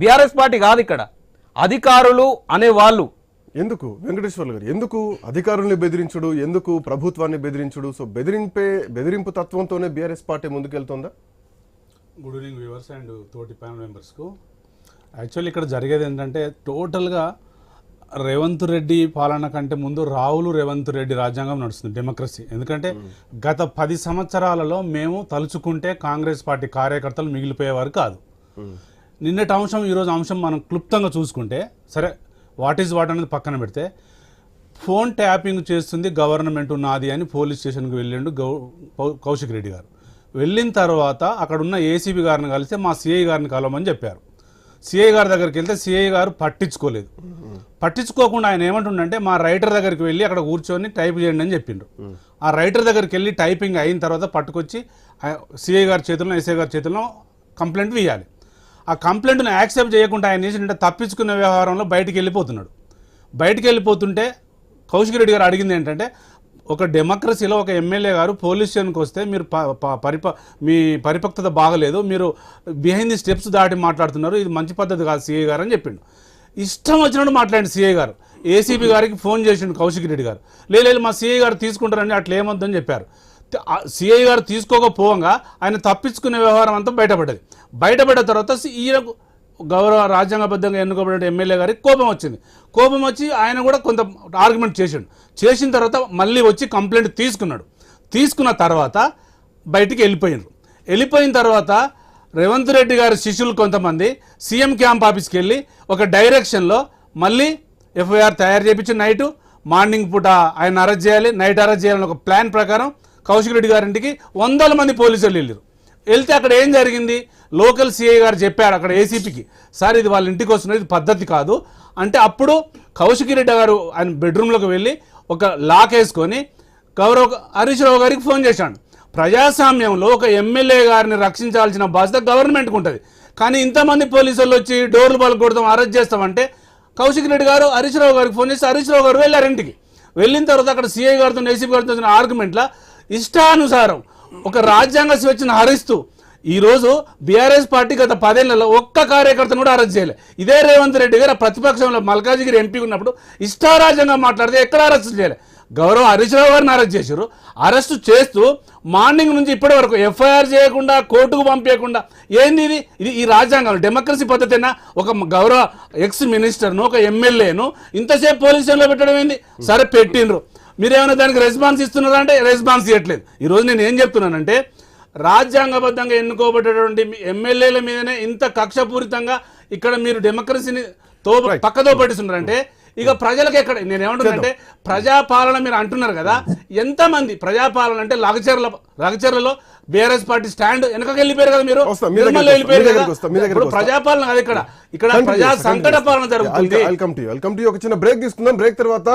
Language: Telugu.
బీఆర్ఎస్ పార్టీ కాదు ఇక్కడ. అధికారులు అనే వాళ్ళు ఎందుకు? వెంకటేశ్వర్లు గారు ఎందుకు అధికారుల్ని బెదిరించుడు? ఎందుకు ప్రభుత్వాన్ని బెదిరించుడు? సో బెదిరింపే బెదిరింపు తత్వంతోనే బీఆర్ఎస్ పార్టీ ముందుకెళ్తుందా? గుడ్ ఈవినింగ్ వ్యూవర్స్ అండ్ తోటి ప్యానల్ మెంబర్స్కు యాక్చువల్లీ ఇక్కడ జరిగేది ఏంటంటే టోటల్గా రేవంత్ రెడ్డి పాలన కంటే ముందు రాహుల్ రేవంత్ రెడ్డి రాజ్యాంగం నడుస్తుంది డెమోక్రసీ ఎందుకంటే గత పది సంవత్సరాలలో మేము తలుచుకుంటే కాంగ్రెస్ పార్టీ కార్యకర్తలు మిగిలిపోయేవారు కాదు. నిన్నటి అంశం ఈరోజు అంశం మనం క్లుప్తంగా చూసుకుంటే సరే వాట్ ఈజ్ వాట్ అనేది పక్కన పెడితే ఫోన్ ట్యాపింగ్ చేస్తుంది గవర్నమెంట్ నాది అని పోలీస్ స్టేషన్కి వెళ్ళిండు గౌ కౌ- కౌశిక్ రెడ్డి గారు. వెళ్ళిన తర్వాత అక్కడ ఉన్న ఏసీబీ గారిని కలిస్తే మా సిఐ గారిని కలవమని చెప్పారు. సిఐ గారి దగ్గరికి వెళ్తే సిఐ గారు పట్టించుకోలేదు. పట్టించుకోకుండా ఆయన ఏమంటుండంటే మా రైటర్ దగ్గరికి వెళ్ళి అక్కడ కూర్చొని టైప్ చేయండి అని చెప్పిండ్రు. ఆ రైటర్ దగ్గరికి వెళ్ళి టైపింగ్ అయిన తర్వాత పట్టుకొచ్చి సిఐ గారి చేతుల్లో ఎస్ఐ గారి చేతుల్లో కంప్లైంట్ వేయాలి. ఆ కంప్లైంట్ను యాక్సెప్ట్ చేయకుండా ఆయన చేసినట్టే తప్పించుకున్న వ్యవహారంలో బయటికి వెళ్ళిపోతున్నాడు. బయటికి వెళ్ళిపోతుంటే కౌశిక్ రెడ్డి గారు అడిగింది ఏంటంటే ఒక డెమోక్రసీలో ఒక ఎమ్మెల్యే గారు పోలీస్ స్టేషన్కి వస్తే మీరు ప- ప- పరిప మీ పరిపక్వత బాగలేదు మీరు బిహైండ్ ది స్టెప్స్ దాటి మాట్లాడుతున్నారు ఇది మంచి పద్ధతి కాదు సీఐ గారు అని చెప్పిండు. ఇష్టం వచ్చినట్టు మాట్లాడండి సీఐ గారు. ఏసీబీ గారికి ఫోన్ చేసిండు కౌశిక్ రెడ్డి గారు. లేదు మా సీఐ గారు తీసుకుంటారని అట్లా ఏమొద్దని చెప్పారు. సిఐ గారు తీసుకోకపోగా ఆయన తప్పించుకునే వ్యవహారం అంతా బయటపడ్డది. బయటపడ్డ తర్వాత సి- ఈయనకు గౌరవ రాజ్యాంగబద్ధంగా ఎన్నుకోబడిన ఎమ్మెల్యే గారికి కోపం వచ్చింది. కోపం వచ్చి ఆయన కూడా కొంత ఆర్గ్యుమెంట్ చేసిండు. చేసిన తర్వాత మళ్ళీ వచ్చి కంప్లైంట్ తీసుకున్నాడు. తీసుకున్న తర్వాత బయటికి వెళ్ళిపోయినారు. వెళ్ళిపోయిన తర్వాత రేవంత్ రెడ్డి గారి శిష్యులు కొంతమంది సీఎం క్యాంప్ ఆఫీస్కి వెళ్ళి ఒక డైరెక్షన్లో మళ్ళీ ఎఫ్ఐఆర్ తయారు చేయించి నైటు మార్నింగ్ పూట ఆయన అరెస్ట్ చేయాలి నైట్ అరెస్ట్ చేయాలని ఒక ప్లాన్ ప్రకారం కౌశిక్ రెడ్డి గారింటికి వందల మంది పోలీసులు వెళ్ళారు వెళ్తే అక్కడ ఏం జరిగింది? లోకల్ సిఐ గారు చెప్పాడు అక్కడ ఏసీపీకి సార్ ఇది వాళ్ళ ఇంటికి వస్తున్నది పద్ధతి కాదు. అంటే అప్పుడు కౌశిక్ రెడ్డి గారు ఆయన బెడ్రూమ్లోకి వెళ్ళి ఒక లాక్ వేసుకొని గౌరవ్ హరీష్ రావు గారికి ఫోన్ చేశాడు. ప్రజాస్వామ్యంలో ఒక ఎమ్మెల్యే గారిని రక్షించాల్సిన బాధ్యత గవర్నమెంట్కి ఉంటుంది. కానీ ఇంతమంది పోలీసులు వచ్చి డోర్లు బల్ కొడతాం అరెస్ట్ చేస్తామంటే కౌశిక్ రెడ్డి గారు హరీష్ రావు గారికి ఫోన్ చేసి హరీష్ రావు గారు వెళ్ళారు ఇంటికి. వెళ్ళిన తర్వాత అక్కడ సీఐ గారితో ఏసీపీ గారితో ఆర్గ్యుమెంట్లో ఇష్టానుసారం ఒక రాజ్యాంగ స్వేచ్ఛను హరిస్తూ ఈరోజు బీఆర్ఎస్ పార్టీ గత పదేళ్ళలో ఒక్క కార్యకర్తను కూడా అరెస్ట్ చేయలే. ఇదే రేవంత్ రెడ్డి గారు ప్రతిపక్షంలో మల్కాజిగిరి ఎంపీ ఉన్నప్పుడు ఇష్టారాజ్యంగా మాట్లాడితే ఎక్కడ అరెస్ట్ చేయలే. గౌరవ హరీష్ రావు గారిని అరెస్ట్ చేశారు. అరెస్ట్ చేస్తూ మార్నింగ్ నుంచి ఇప్పటి వరకు ఎఫ్ఐఆర్ చేయకుండా కోర్టుకు పంపించకుండా ఏంది ఇది? ఇది ఈ రాజ్యాంగం. డెమోక్రసీ పద్ధతినా? ఒక గౌరవ ఎక్స్ మినిస్టర్ను ఒక ఎమ్మెల్యేను ఇంతసేపు పోలీస్ స్టేషన్లో పెట్టడం ఏంది? సరే పెట్టిండ్రు. మీరేమైనా దానికి రెస్పాన్స్ ఇస్తున్నారా అంటే రెస్పాన్స్ ఇవ్వట్లేదు ఈరోజు నేను ఏం చెప్తున్నానంటే రాజ్యాంగబద్ధంగా ఎన్నుకోబడ్డటువంటి ఎమ్మెల్యేల మీదనే ఇంత కక్షపూరితంగా ఇక్కడ మీరు డెమోక్రసీని తో పక్కదో పట్టిస్తున్నారంటే ఇక ప్రజలకు ఎక్కడ నేను ఏమంటున్నానంటే ప్రజాపాలన మీరు అంటున్నారు కదా ఎంతమంది ప్రజాపాలన అంటే లగచర్ల లగచర్లలో బీఆర్ఎస్ పార్టీ స్టాండ్ వెనకకి వెళ్ళిపోయారు కదా మీరు? నిర్మల్ వెళ్ళిపోయారు కదా? ఇప్పుడు. ప్రజాపాలన కాదు ఇక్కడ ఇక్కడ ప్రజా సంకట పాలన జరుగుతుంది. వెల్కమ్ టు వెల్కమ్ టు ఒక చిన్న బ్రేక్ తీసుకుందాం. బ్రేక్ తర్వాత